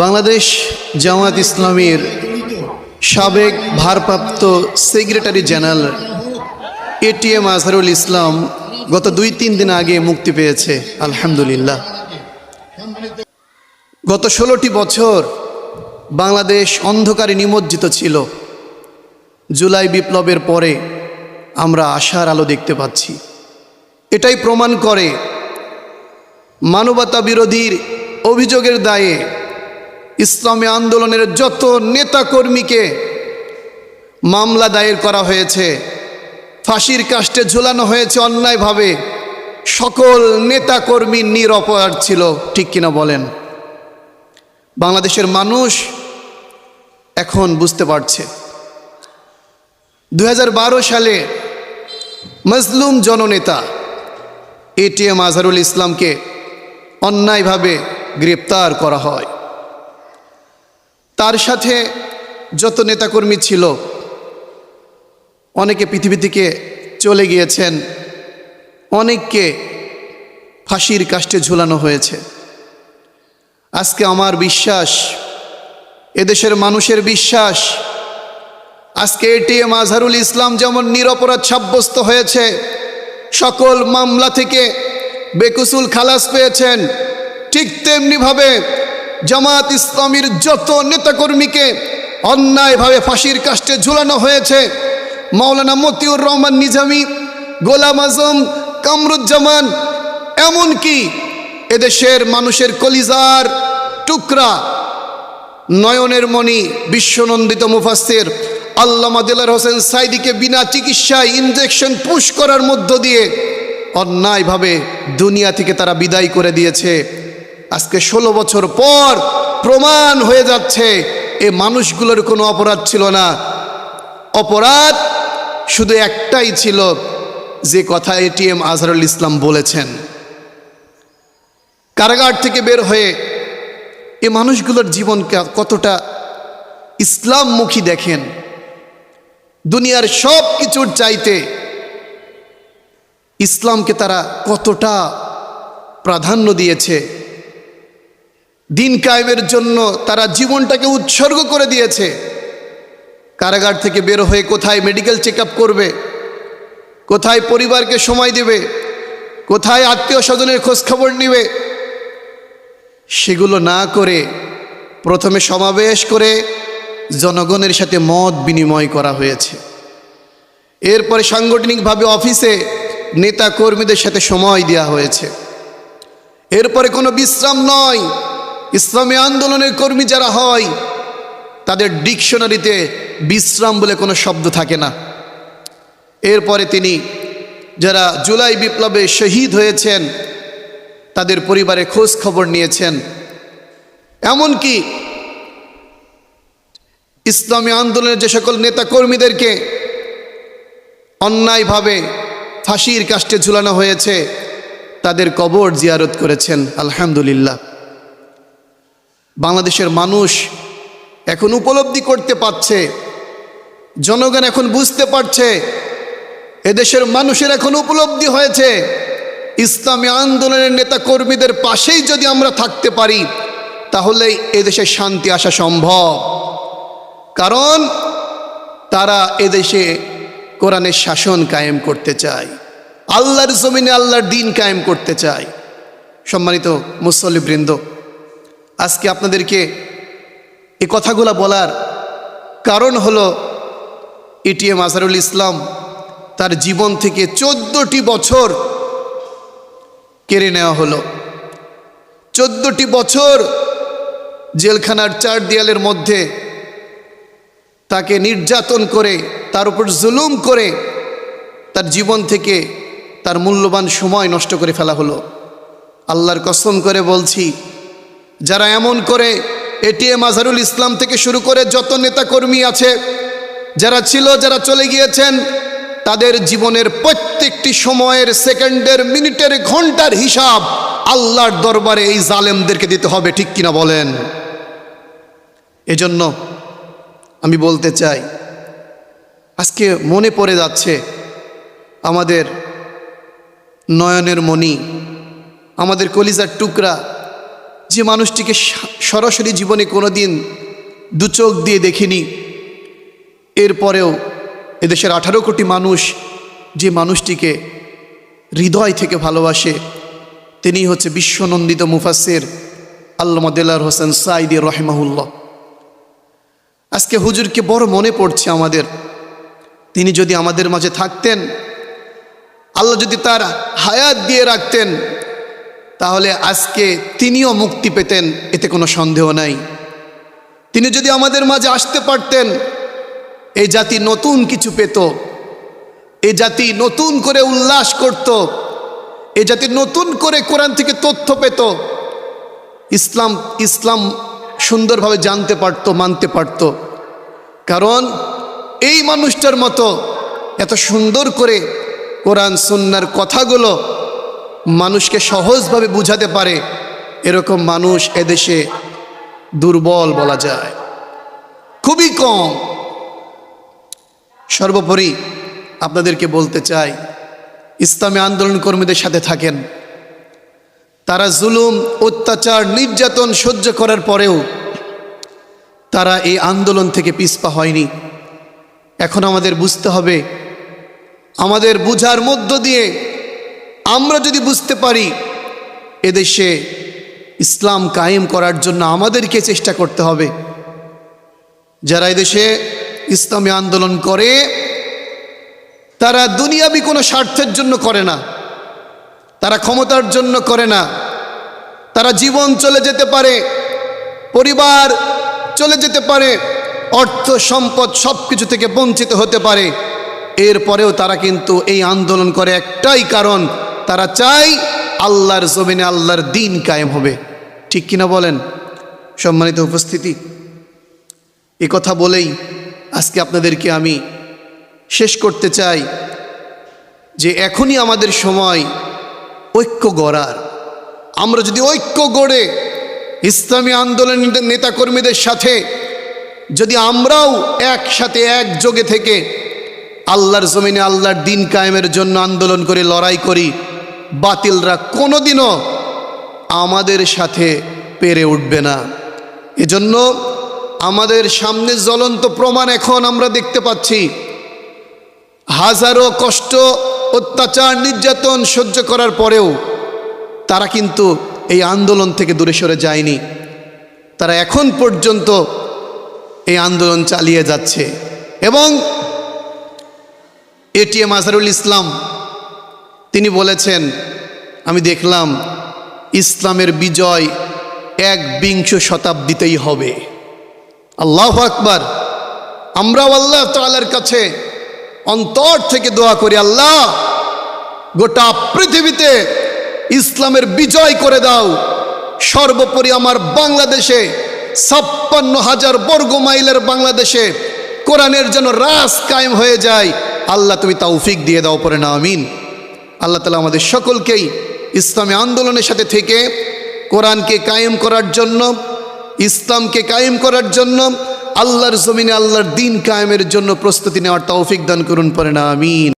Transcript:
বাংলাদেশ জামায়াত ইসলামীর সাবেক ভারপ্রাপ্ত secretary general ATM Azharul Islam গত দুই তিন দিন আগে মুক্তি পেয়েছে, আলহামদুলিল্লাহ। গত ষোলোটি বছর বাংলাদেশ অন্ধকারে নিমজ্জিত ছিল। জুলাই বিপ্লবের পরে আমরা আশার আলো দেখতে পাচ্ছি। এটাই প্রমাণ করে মানবতা বিরোধীর অভিযোগের দায়ে ইসলামী আন্দোলনের যত নেতাকর্মীকে মামলা দায়ের করা হয়েছে, ফাঁসির কাষ্টে ঝুলানো হয়েছে অন্যায়ভাবে, সকল নেতাকর্মী নিরপরাধ ছিল, ঠিক কিনা বলেন? বাংলাদেশের মানুষ এখন বুঝতে পারছে। দু হাজার বারো সালে মজলুম জননেতা এটিএম আজহারুল ইসলামকে অন্যায়ভাবে গ্রেপ্তার করা হয়। তার সাথে যত নেতাকর্মী ছিল, অনেকে পৃথিবী থেকে চলে গিয়েছেন, অনেককে ফাঁসির কাষ্টে ঝুলানো হয়েছে। আজকে আমার বিশ্বাস, এদেশের মানুষের বিশ্বাস, আজকে এটিএম আজহারুল ইসলাম যেমন নিরপরাধ সাব্যস্ত হয়েছে, সকল মামলা থেকে বেকুসুল খালাস পেয়েছেন, ঠিক তেমনিভাবে জামাত ইসলামীর যত নেতাকর্মীকে অন্যায়ভাবে ফাঁসির কাষ্টে ঝুলানো হয়েছে, মাওলানা মতিউর রহমান নিজামি, গোলাম আজম, কামরুজ্জামান, এমনকি এদেশের মানুষের কলিজার টুকরা নয়নের মণি বিশ্বনন্দিত মুফাসের আল্লামা দিলার হোসেন সাইদিকে বিনা চিকিৎসায় ইনজেকশন পুশ করার মধ্য দিয়ে অন্যায়ভাবে দুনিয়া থেকে তারা বিদায় করে দিয়েছে। আজকে ষোলো বছর পর প্রমাণ হয়ে যাচ্ছে, এ মানুষগুলোর কোনো অপরাধ ছিল না। অপরাধ শুধু একটাই ছিল, যে কথা এটিএম আজহারুল ইসলাম বলেছেন। কারাগার থেকে বের হয়ে এ মানুষগুলোর জীবন কতটা ইসলামমুখী দেখেন। দুনিয়ার সব কিছুর চাইতে ইসলামকে তারা কতটা প্রাধান্য দিয়েছে। দিন কায়েমের জন্য তারা জীবনটাকে উৎসর্গ করে দিয়েছে। কারাগার থেকে বের হয়ে কোথায় মেডিকেল চেক করবে? কোথায় পরিবারকে সময় দেবে? কোথায় আত্মীয় স্বজনের খোঁজখবর নেবে? সেগুলো না করে প্রথমে সমাবেশ করে জনগণের সাথে মত বিনিময় করা হয়েছে। এরপরে সাংগঠনিকভাবে অফিসে নেতা কর্মীদের সাথে সময় দেওয়া হয়েছে। এরপরে কোনো বিশ্রাম নয়। ইসলামী আন্দোলনের কর্মী যারা হয়, তাদের ডিকশনারিতে বিশ্রাম বলে কোনো শব্দ থাকে না। এরপরে তিনি যারা জুলাই বিপ্লবে শহীদ হয়েছেন, তাদের পরিবারে খোঁজ খবর নিয়েছেন। এমনকি ইসলামী আন্দোলনের যে সকল নেতা কর্মীদেরকে অন্যায়ভাবে ফাঁসির কাষ্টে ঝুলানো হয়েছে, তাদের কবর জিয়ারত করেছেন, আলহামদুলিল্লাহ। বাংলাদেশের মানুষ এখন উপলব্ধি করতে পারছে, জনগণ এখন বুঝতে পারছে, এদেশের মানুষের এখন উপলব্ধি হয়েছে, ইসলামী আন্দোলনের নেতা কর্মীদের পাশেই যদি আমরা থাকতে পারি, তাহলে এদেশে শান্তি আসা সম্ভব। কারণ তারা এদেশে কোরআনের শাসন কায়েম করতে চায়, আল্লাহর জমিনে আল্লাহর দিন কায়েম করতে চায়। সম্মানিত মুসল্লিবৃন্দ আজকে আপনাদেরকে এই কথাগুলো বলার কারণ হলো এটিএম আজহারুল ইসলাম তার জীবন থেকে চোদ্দটি বছর কেড়ে নেওয়া হলো। চোদ্দটি বছর জেলখানার চার দেয়ালের মধ্যে তাকে নির্যাতন করে, তার উপর জুলুম করে, তার জীবন থেকে তার মূল্যবান সময় নষ্ট করে ফেলা হলো। আল্লাহর কসম করে বলছি যারা এমন করে, এটিএম আজহারুল ইসলাম থেকে শুরু করে যত নেতাকর্মী আছে, যারা ছিল, যারা চলে গিয়েছেন, তাদের জীবনের প্রত্যেকটি সময়ের সেকেন্ডের, মিনিটের, ঘণ্টার হিসাব আল্লাহর দরবারে এই জালেমদেরকে দিতে হবে, ঠিক কিনা বলেন? এজন্য আমি বলতে চাই, আজকে মনে পড়ে যাচ্ছে, আমাদের নয়নের মণি, আমাদের কলিজার টুকরা যে মানুষটিকে সরাসরি জীবনে কোনো দিন দু চোখ দিয়ে দেখিনি, এরপরেও এদেশের আঠারো কোটি মানুষ যে মানুষটিকে হৃদয় থেকে ভালোবাসে, তিনি হচ্ছে বিশ্বনন্দিত মুফাসের আল্লামা দেলার হোসেন সাইদি রহেমাহুল্লাহ। আজকে হুজুরকে বড় মনে পড়ছে আমাদের। তিনি যদি আমাদের মাঝে থাকতেন, আল্লাহ যদি তার হায়াত দিয়ে রাখতেন তাহলে আজকে তিনিও মুক্তি পেতেন, এতে কোনো সন্দেহ নাই। তিনি যদি আমাদের মাঝে আসতে পারতেন এই জাতি নতুন কিছু পেত, এ জাতি নতুন করে উল্লাস করত, এ জাতি নতুন করে কোরআন থেকে তথ্য পেত, ইসলাম ইসলাম সুন্দরভাবে জানতে পারত, মানতে পারত। কারণ এই মানুষটার মতো এত সুন্দর করে কোরআন, সুন্নার কথাগুলো মানুষকে সহজভাবে বুঝাতে পারে, এরকম মানুষ এদেশে দুর্বল বলা যায়। খুবই কম। সর্বোপরি আপনাদেরকে বলতে চাই, ইসলামী আন্দোলন কর্মীদের সাথে থাকেন। তারা জুলুম, অত্যাচার, নির্যাতন সহ্য করার পরেও তারা এই আন্দোলন থেকে পিছপা হয়নি। এখন আমাদের বুঝতে হবে, আমাদের বুঝার মধ্য দিয়ে আমরা যদি বুঝতে পারি, এদেশে ইসলাম কায়েম করার জন্য আমাদেরকে চেষ্টা করতে হবে। যারা এদেশে ইসলামী আন্দোলন করে, তারা দুনিয়াবি কোনো স্বার্থের জন্য করে না। তারা ক্ষমতার জন্য করে না। তারা জীবন চলে যেতে পারে, পরিবার চলে যেতে পারে, অর্থ, সম্পদ সব কিছু থেকে বঞ্চিত হতে পারে। এরপরেও তারা কিন্তু এই আন্দোলন করে একটাই কারণ তারা চায় আল্লাহর জমিনে আল্লাহর দিন কায়েম হবে। ঠিক কিনা বলেন? সম্মানিত উপস্থিতি, এ কথা বলেই আজকে আপনাদেরকে আমি শেষ করতে চাই যে এখনই আমাদের সময় ঐক্য গড়ার। আমরা যদি ঐক্য গড়ে ইসলামী আন্দোলনের নেতাকর্মীদের সাথে, যদি আমরাও একসাথে একযোগে থেকে আল্লাহর জমিনে আল্লাহর দিন কায়েমের জন্য আন্দোলন করে, লড়াই করি বাতিলরা কোনোদিনও আমাদের সাথে পেরে উঠবে না। এজন্য আমাদের সামনে জ্বলন্ত প্রমাণ এখন আমরা দেখতে পাচ্ছি। হাজারো কষ্ট, অত্যাচার, নির্যাতন সহ্য করার পরেও তারা কিন্তু এই আন্দোলন থেকে দূরে সরে যায়নি। তারা এখন পর্যন্ত এই আন্দোলন চালিয়ে যাচ্ছে। এবং এটিএম আজহারুল ইসলাম তিনি বলেছেন, আমি দেখলাম ইসলামের বিজয় এক বিংশ শতাব্দীতেই হবে। আল্লাহ আকবার। আমরাও আল্লাহ তালার কাছে অন্তর থেকে দোয়া করি, আল্লাহ, গোটা পৃথিবীতে ইসলামের বিজয় করে দাও। সর্বোপরি আমার বাংলাদেশে ছাপ্পান্ন হাজার বর্গ মাইলের বাংলাদেশে কোরআনের যেন রাস কায়েম হয়ে যায়, আল্লাহ তুমি তৌফিক দিয়ে দাও পরে না আমিন। আল্লাহ তালা আমাদের সকলকেই ইসলামী আন্দোলনের সাথে থেকে কোরআনকে কায়েম করার জন্য, ইসলামকে কায়েম করার জন্য, আল্লাহর জমিনে আল্লাহর দিন কায়েমের জন্য প্রস্তুতি নেওয়ার তৌফিক দান করুন পরে না, আমিন।